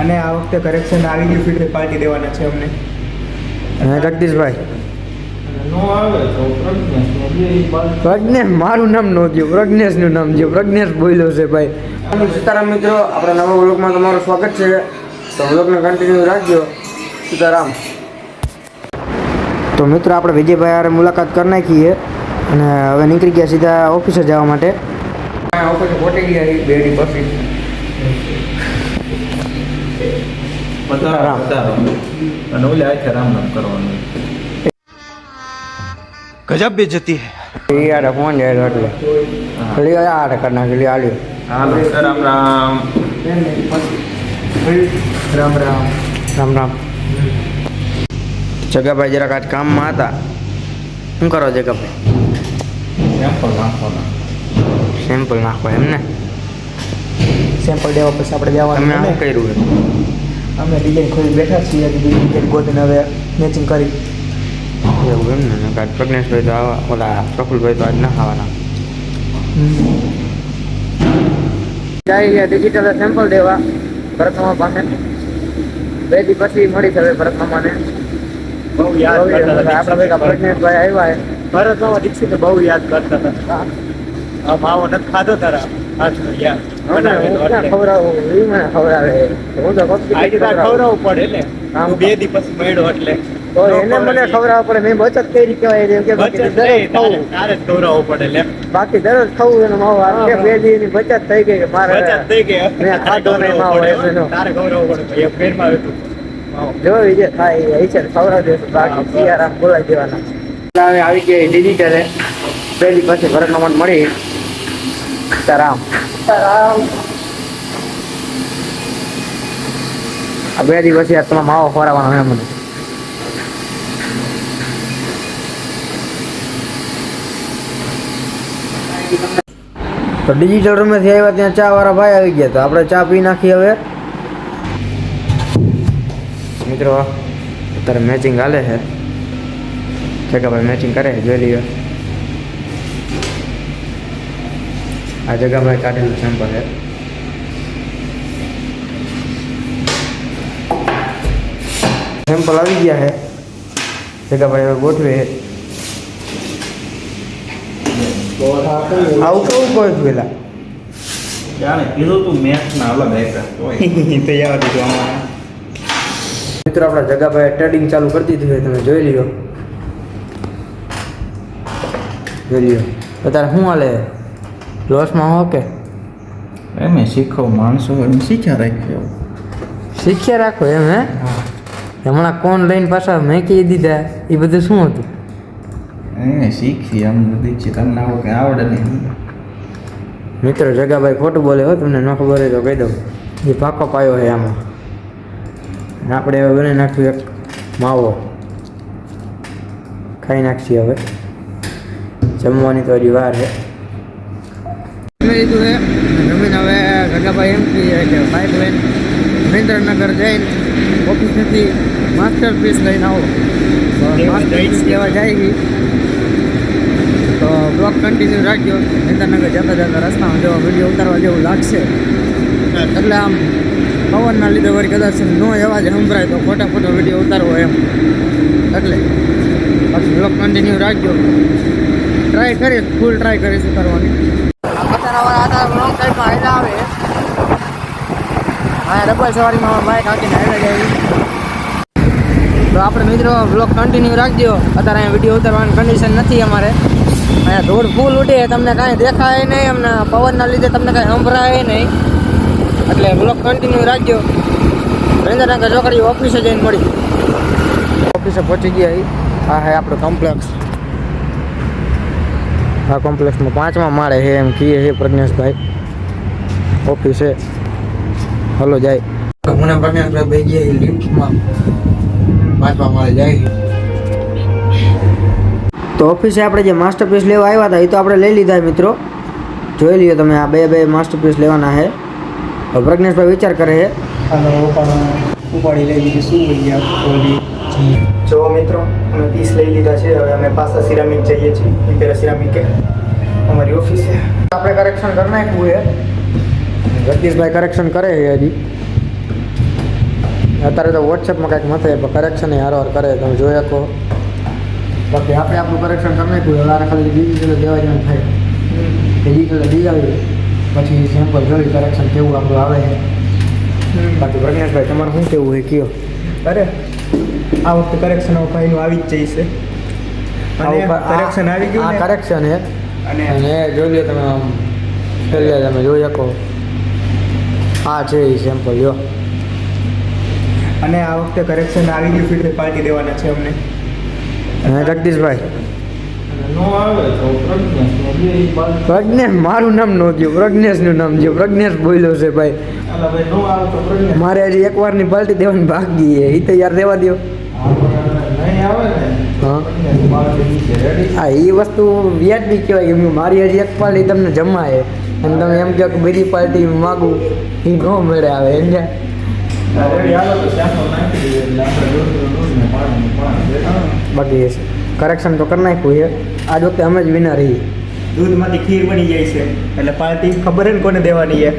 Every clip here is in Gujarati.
અને આ વખતે કરેક્શન આવી ગયું ફીડબેક પાર્ટી દેવાના છે અમને. હા જગદીશભાઈ. નો આવે તો પ્રજ્ઞેશ ને મારું નામ નહોતું પ્રજ્ઞેશનું નામ છે પ્રજ્ઞેશ બોલ્યો છે ભાઈ. સીતારામ મિત્રો આપણા નવા વ્લોગમાં તમારું સ્વાગત છે. તો વ્લોગને કન્ટિન્યુ રાખજો. સીતારામ. તો મિત્રો આપણે વિજયભાઈ હારે મુલાકાત કરી નાખીએ. અને હવે નીકળી ગયા સીધા ઓફિસે જવા માટે. ઓફિસે પહોંચી ગયા બેડી પછી મતલબ ગજબ બે જતી હે યાર ફોન જાય એટલે. ખાલી આ કરના ખાલી આલ્યો હા રામ રામ. રામ રામ. રામ રામ. જગાભાઈ જરાક આજ કામમાં હતા. શું કરો જગાભાઈ? સેમ્પલ નાખો સેમ્પલ નાખો એમને. સેમ્પલ દેવા પછી આપણે જવાનું તમે શું કર્યું અમે ડિઝાઇન ખોલી બેઠા છીએ ડિઝાઇન ગોતીને હવે મેચિંગ કરી. એવું એમ ને કાંઈ પ્રજ્ઞેશભાઈ તો આવા ઓલા પ્રફુલભાઈ તો આજ ના આવવાના જાય ડિજિટલ સેમ્પલ દેવા ભરતમામા પાસે બે દી પછી મળી હવે ભરતમામાને બહુ યાદ કરતા આપણા ભેગા પ્રજ્ઞેશભાઈ આવ્યા છે. ભરત દીક્ષિત બહુ યાદ કરતા હતા. આ માવો નથી ખાધો તારા. હાથનો યાદ મને હું ક્યાં ખવડાવું? ઈ મને ખવડાવે. હું તો કોક આજે તારે ખવડાવવું પડે ને. બે દી મળ્યો એટલે. તો એને મને ખવડાવવા પડે. મેં બચત કરી કહેવાય કે બાકી દરરોજ ખાવું. તારે ખવડાવવું પડે લે. બાકી દરરોજ ખાવું એનો માવો આ બે દી ની બચત થઈ ગઈ કે મારે બચત થઈ ગઈ. મેં ખાધો નહીં માવો એનો તારે ખવડાવવું પડે ભાઈ, એક પેનમાં જો વિજય થાય એ છે ખવડાવ દેશું બાકી સિયારામ બોલાવી દેવાના. આવી ગઈ ડિજિટલ પહેલી પછી ભરત મળી. સીતારામ આ બે દિવસ તમે માવો ખોરાવાનો એમ મને. તો ડિજિટલ રૂમેથી આવ્યા ત્યાં ચા વાળા ભાઈ આવી ગયા તો આપણે ચા પી નાખી હવે. મિત્રો અત્યારે મેચિંગ હાલે છે. જગાભાઈ મેચિંગ કરે જોઈ લઈએ. આ જગાભાઈ કાઢેલું સેમ્પલ છે. સેમ્પલ આવી ગયા છે. જગાભાઈ હવે ગોઠવે છે. આવું કેવું કોઈ પેલા મિત્રો આપણા જગાભાઈ ટ્રેડિંગ ચાલુ કરી દીધું છે તમે જોઈ લ્યો. જોઈ લ્યો. અત્યારે શું હાલે? લોસમાં હો કે? એમ શીખો માણસો એમ શીખ્યા રાખ્યો શીખ્યા રાખો એમ હે? હમણાં કોણ લઈને પાછા મેકી દીધા એ બધું શું હતું? એ શીખી એમ દીક્ષિત તમને આવો કંઈ આવડે નહીં. મિત્રો જગાભાઈ ખોટું બોલે હો તમને ન ખબર હોય તો કહી દઉં. એ પાકો પાયો છે આમાં. આપણે હવે બને નાખ્યું એક માવો. ખાઈ નાખીએ હવે. જમવાની તો હજી વાર છે જમી લીધું છે જમીન હવે ગગાભાઈ એમ કહીએ કે બાઇક લઈને મહેન્દ્રનગર જઈને ઓફિસેથી માસ્ટર પીસ લઈને આવો. માસ્ટર પીસ કહેવા જાય તો બ્લોક કન્ટિન્યુ રાખજો. મહેન્દ્રનગર જતા જતા રસ્તામાં જો વીડિયો ઉતારવા જેવું લાગશે. એટલે આમ પવનના લીધે વળી કદાચ નો જ સંભળાય તો ખોટા ખોટો વીડિયો ઉતારવો એમ. એટલે બાકી બ્લોક કન્ટિન્યુ રાખજો. ટ્રાય કરીશ ફૂલ ટ્રાય કરીશ ઉતારવાની. આવે હા ડબલ સવારીમાં બાઇક હાકીને હાઈલા તો આપણે મિત્રો બ્લોગ કન્ટિન્યુ રાખજો અત્યારે અહીંયા વીડિયો ઉતારવાની કન્ડિશન નથી અમારે અહીંયા ધૂળ ફૂલ ઉડે તમને કાંઈ દેખાય નહીં અમને પવનના લીધે તમને કાંઈ સંભળાય નહીં એટલે બ્લોગ કન્ટિન્યુ રાખજો રેન્દ્રનગર ચોકડી ઓફિસે જઈને મળી ઓફિસે પહોંચી ગયા. આ હે આપણું કોમ્પ્લેક્સ આ કોમ્પ્લેક્સમાં પાંચમા માળે છે એમ કીએ છે પ્રજ્ઞેશભાઈ. ઓફિસે હલો જાય. મને પ્રજ્ઞેશભાઈ ભાઈ ગયા લિફ્ટમાં. પાંચમા માળે જાય તો ઓફિસે આપણે જે માસ્ટરપીસ લેવા આવ્યા હતા એ તો આપણે લઈ લીધા મિત્રો. જોઈ લ્યો તમે આ બે બે માસ્ટરપીસ લેવાના છે. પ્રજ્ઞેશભાઈ વિચાર કરે છે. ઉપાડી લઈ લીધી શું જો મિત્રો અમે પીસ લઈ લીધા છે. હવે અમે પાસા સિરામિક જઈએ છીએ. ઇમ્પેરા સિરામિકે અમારી ઓફિસ છે. આપણે કરેક્શન કરી નાખ્યું છે. જગદીશભાઈ કરેક્શન કરે છે હજી. અત્યારે તો વોટ્સએપમાં કાંઈક મથે પણ કરેક્શન હારો હાર કરે તમે જોઈ શકો. બાકી આપણે આપણું કરેક્શન કરી નાખ્યું હવે આને ખાલી ડિજિટલ દેવા જવાનું થાય. ડિજિટલ લઈ આવી પછી સેમ્પલ જોઈ કરેક્શન કેવું આપણું આવે બાકી પ્રજ્ઞેશભાઈ તમારું શું કેવું હોય કયો? અરે આ વખતે કરેક્શન ભાઈનું આવી જ જઈશે. અને કરેક્શન આવી ગયું કરેક્શન હે. અને અને જોઈ લો તમે આમ કરી તમે જોઈ શકો. આ છે એ સેમ્પલ જો અને આ વખતે કરેક્શન આવી ગયું ફીડબેક પાર્ટી દેવાના છે અમને. અને જગદીશભાઈ. પ્રજ્ઞેશ ને મારું નામ નહોતું પ્રજ્ઞેશનું નામ જો પ્રજ્ઞેશ બોલ્યો છે, ભાઈ. નો મારે હજી એકવારની પાર્ટી દેવાની બાકી છે. એ તો દેવા દો ને હા. એ વસ્તુ વ્યાજબી કહેવાય કે મારી હજી એક પાર્ટી તમને જમાય અને તમે એમ કહો કે બીજી પાર્ટી માગું એ ન મળે આવે એમ હાલો કરેક્શન તો કરી નાખ્યું છે. આજ વખતે અમે જ વિનર રહીએ દૂધમાંથી ખીર બની જાય છે. એટલે પાર્ટી ખબર ને કોને દેવાની છે?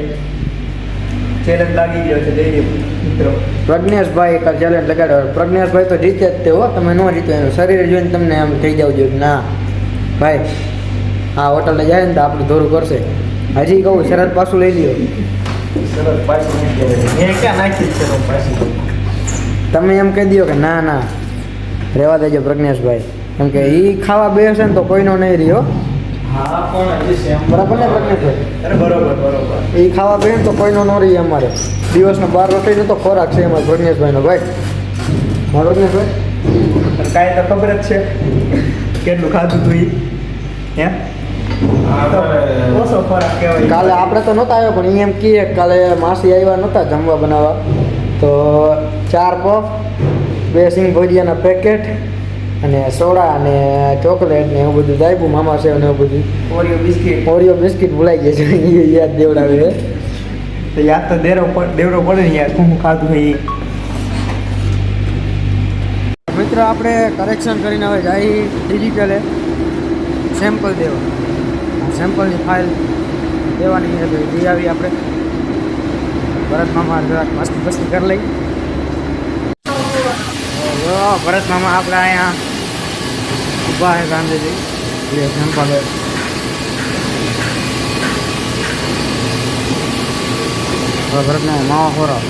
ચેલેન્જ લાગી ગયો છે જઈ મિત્રો. પ્રજ્ઞેશભાઈ એક ચેલેન્જ લગાડ્યો પ્રજ્ઞેશભાઈ તો જીતે જ તે હો. તમે ન જીતો એનું શરીર જોઈને તમને એમ થઈ જાવ જોઈએ ના. ભાઈ હા હોટલને જાય ને તો આપણું ધોરું કરશે. હજી કહું શરત પાછું લઈ લ્યો. સરસ પાછી ક્યાં નાખી તમે એમ કહી દો કે ના ના. રહેવા દેજો પ્રજ્ઞેશભાઈ. કેમ કે એ ખાવા બેસે ને તો કોઈનો નહીં રહ્યો. હા પણ બરાબર ને પ્રજ્ઞેશભાઈ અરે બરોબર બરોબર. એ ખાવા બે ને તો કોઈનો ન રહીએ અમારે. દિવસનો બાર રોટી તો ખોરાક છે અમારે પ્રજ્ઞેશભાઈનો ભાઈ. પ્રજ્ઞેશભાઈ? કાંઈ તો ખબર જ છે. કેટલું ખાધું તું એ હે? કાલે આપણે તો નહોતા આવ્યો પણ એમ કહીએ કે કાલે માસી આવ્યા નહોતા જમવા બનાવવા. તો ચાર પફ બે સિંગ ભજીયાના પેકેટ અને સોડા અને ચોકલેટ ને એવું બધું દાયબુ મામા છે ને એવું બધું. ઓરિયો બિસ્કિટ ઓરિયો બિસ્કિટ ભૂલાઈ ગયા છે એ યાદ દેવડાવે છે. તો યાદ તો દેરો પડ- દેવડો પડે ને યાર શું શું ખાધું હોય મિત્રો આપણે કરેક્શન કરીને હવે જાય ડિજિટલે સેમ્પલ દેવા. સેમ્પલની ફાઇલ દેવાની છે તો એ આવી આપણે. ભરત મામા જરાક મસ્તી મસ્તી કરી લઈ ભરત મામા આપણે અહીંયા ઊભા છે ગાંધીજી એટલે સેમ્પલ હવે ભરત મામા માવા ખોરા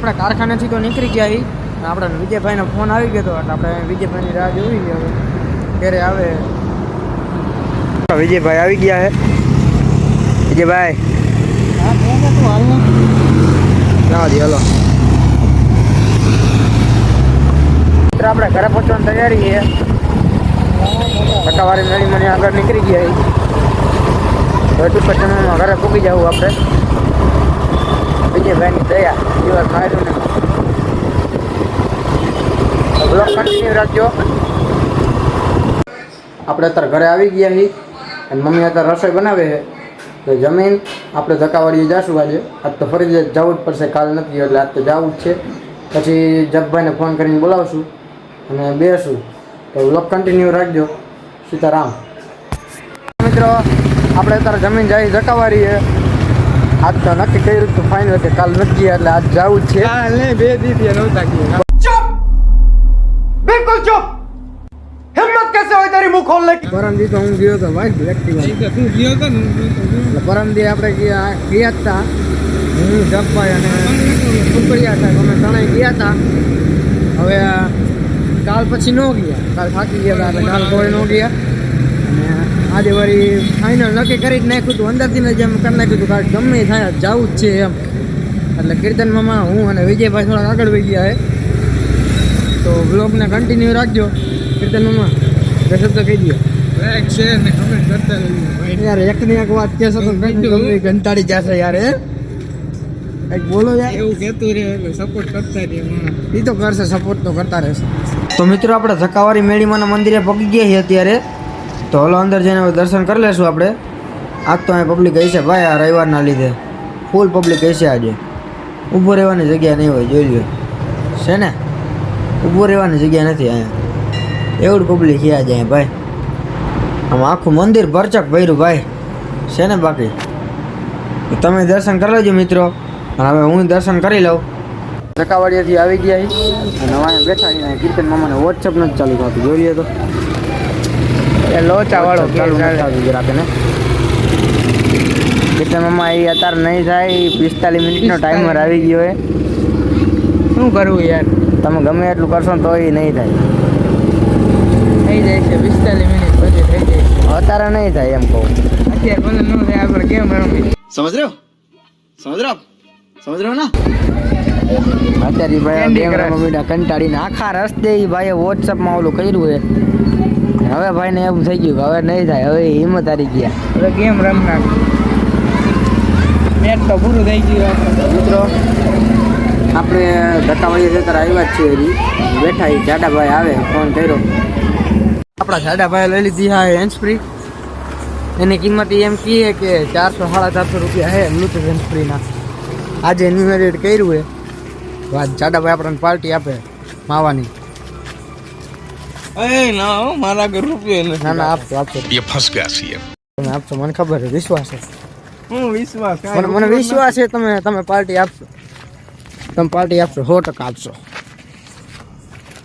આપણે કારખાનેથી તો નીકળી ગયા છીએ અને આપણે વિજયભાઈનો ફોન આવી ગયો હતો એટલે આપણે વિજયભાઈની રાહ જોઈ છે હવે. ક્યારે આવે. વિજયભાઈ આવી ગયા છે. વિજયભાઈ. ના. દી હલો. મિત્ર આપણે ઘરે પહોંચવાની તૈયારી છે. ટકાવારી મેળી મને આગળ નીકળી ગયા છીએ હવે ટૂંક જ ઘરે પૂકી જવું આપણે. વિજયભાઈની દયા દિવસ માર્યું ને બ્લોક કન્ટિન્યુ રાખજો. આપણે અત્યારે ઘરે આવી ગયા છીએ અને મમ્મી અત્યારે રસોઈ બનાવે છે. તો જમીન આપણે ધક્કાવાળીએ જશું આજે. આજ તો ફરી જવું જ પડશે, કાલ નથી, એટલે આજ તો જવું જ છે. પછી જગભાઈને ફોન કરીને બોલાવશું અને બેસું. તો વ્લોગ કન્ટિન્યુ રાખજો. સીતારામ. મિત્રો આપણે અત્યારે જમીન જાય જકાવારી આજ તો નક્કી કર્યું તો ફાઇનલ કે કાલ નક્કી એટલે આજ જવું છે. બે દીધી નહોતા ચૂપ! બિલકુલ ચૂપ! હિંમત કેસે હોય તારી મુખ ખોલને? પરમ તો હું ગયો તો ભાઈ એક્ટિવા ગયા ગયા હતા હું જપભાઈ અને સુપરિયા ગયા હતા હવે કાલ પછી ન ગયા. કાલ થાકી ગયા હતા કાલ કોઈ ન ગયા. અને આજે વળી ફાઇનલ નક્કી કરી જ નાખ્યું હતું અંદરથી જેમ કરી નાખ્યું હતું કાલ ગમે થાય જવું જ છે એમ. એટલે કીર્તન મામા હું અને વિજયભાઈ થોડા આગળ વહી ગયા છે તો બ્લોગને કન્ટિન્યુ રાખજો કીર્તન મામા. બે તો કહી દો લાઈક શેર ને કમેન્ટ કરતા રહેજો યાર એક ની એક વાત કહેશો તો ગમે કંટાળી જશે યાર એ કંઈક બોલો યાર. એવું કહેતું રહે સપોર્ટ કરતા રહે એ તો કરશે સપોર્ટ તો કરતા રહેશે. તો મિત્રો આપણે ધક્કાવાળી મેળીમાના મંદિરે પગી ગયા છીએ અત્યારે. તો હલો, અંદર જઈને દર્શન કરી લેશું આપણે. આજ તો અહીં પબ્લિક હશે ભાઈ, આ રવિવારના લીધે. ફૂલ પબ્લિક હશે આજે. ઊભો રહેવાની જગ્યા નહીં હોય, જોઈ લો છે ને? ઊભો રહેવાની જગ્યા નથી અહીંયા. એવું પબ્લિક છે આજે અહીંયા ભાઈ. આમ આખું મંદિર ભરચક ભર્યું ભાઈ. છે ને બાકી? તમે દર્શન કરી લેજો મિત્રો. હવે હું દર્શન કરી લઉં. ટકાવાડિયાથી આવી ગયા છે. અને વાય બેઠા છે. કીર્તન મામાને વોટ્સઅપ નથી ચાલુ થતું. જોઈએ તો. એ લોચાવાળો ચાલુ થતું રાખે કીર્તન મામા એ અત્યારે નહીં થાય. પિસ્તાલીસ મિનિટનો ટાઈમર આવી ગયો છે. શું કરવું યાર? તમે ગમે એટલું કરશો તો એ નહીં થાય. થઈ જાય છે. પિસ્તાલીસ મિનિટ પછી થઈ જાય અત્યારે નહીં થાય એમ કહું. અત્યારે ભલે ન થાય આપણે કેમ રમી સમજ રહ્યો? સમજ રહ્યો? સમજ રહ્યો ના? અત્યારે ભાઈ કેમેરામાં Crush. કંટાળીને આખા રસ્તે એ ભાઈએ વોટ્સઅપમાં ઓલું કર્યું છે. હવે ભાઈને એમ થઈ ગયું હવે નહીં થાય હવે હિંમત હારી ગયા. હવે ગેમ રમના મેચ તો પૂરું થઈ ગયું મિત્રો આપણે ધક્કાવાળી ખેતર આવ્યા જ છીએ બેઠા એ જાડાભાઈ આવે ફોન કર્યો. આપણા જાડાભાઈ લઈ લીધી હા હેન્ડ ફ્રી એની કિંમત એમ કહીએ કે ચારસો સાડા ચારસો રૂપિયા છે બ્લૂટૂથ હેન્ડ ફ્રીના આજે એન્યુમરેટ કર્યું છે. વાત જાડાભાઈ આપણને પાર્ટી આપે માવાની. એ ના મારા ઘર રૂપિયો નથી ના ના આપતો આપતો એ ફસ ગયા છીએ. તમે આપશો મને ખબર છે વિશ્વાસ છે. હું વિશ્વાસ મને મને વિશ્વાસ છે તમે તમે પાર્ટી આપશો તમે પાર્ટી આપશો સો ટકા આપશો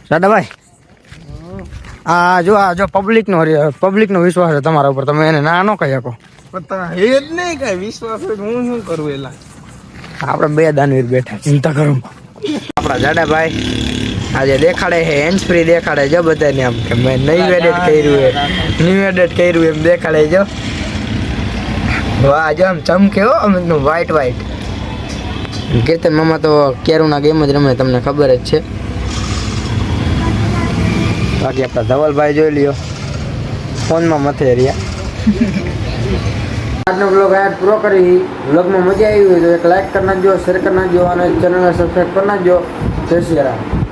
જાડાભાઈ આ જો આ જો પબ્લિકનો પબ્લિકનો વિશ્વાસ છે તમારા ઉપર તમે એને ના ન કહી શકો. હે જ નહીં કઈ વિશ્વાસ હું શું કરું એલા? આપણે બે દાનવીર બેઠા ચિંતા કરો. આપણા જાડાભાઈ. આજે દેખાડે છે હેન્ડ ફ્રી દેખાડે જો બધાને આમ કે મેં નવું એડિટ કર્યું છે. ન્યુ એડિટ કર્યું એમ દેખાડે જો. વાહ જો આમ ચમકે હો અમે વ્હાઈટ વ્હાઈટ કીર્તન મામા તો કેરુના ગેમ જ રમે તમને ખબર જ છે. બાકી આપણા ધવલભાઈ જોઈ લ્યો. ફોનમાં મથે રહ્યા. આજનો બ્લોગ આયા પૂરો કરી. બ્લોગમાં મજા આવી હોય તો એક લાઇક કરી નાખજો શેર કરી નાખજો અને ચેનલને સબસ્ક્રાઈબ કરી નાખજો. જય શ્રી રામ.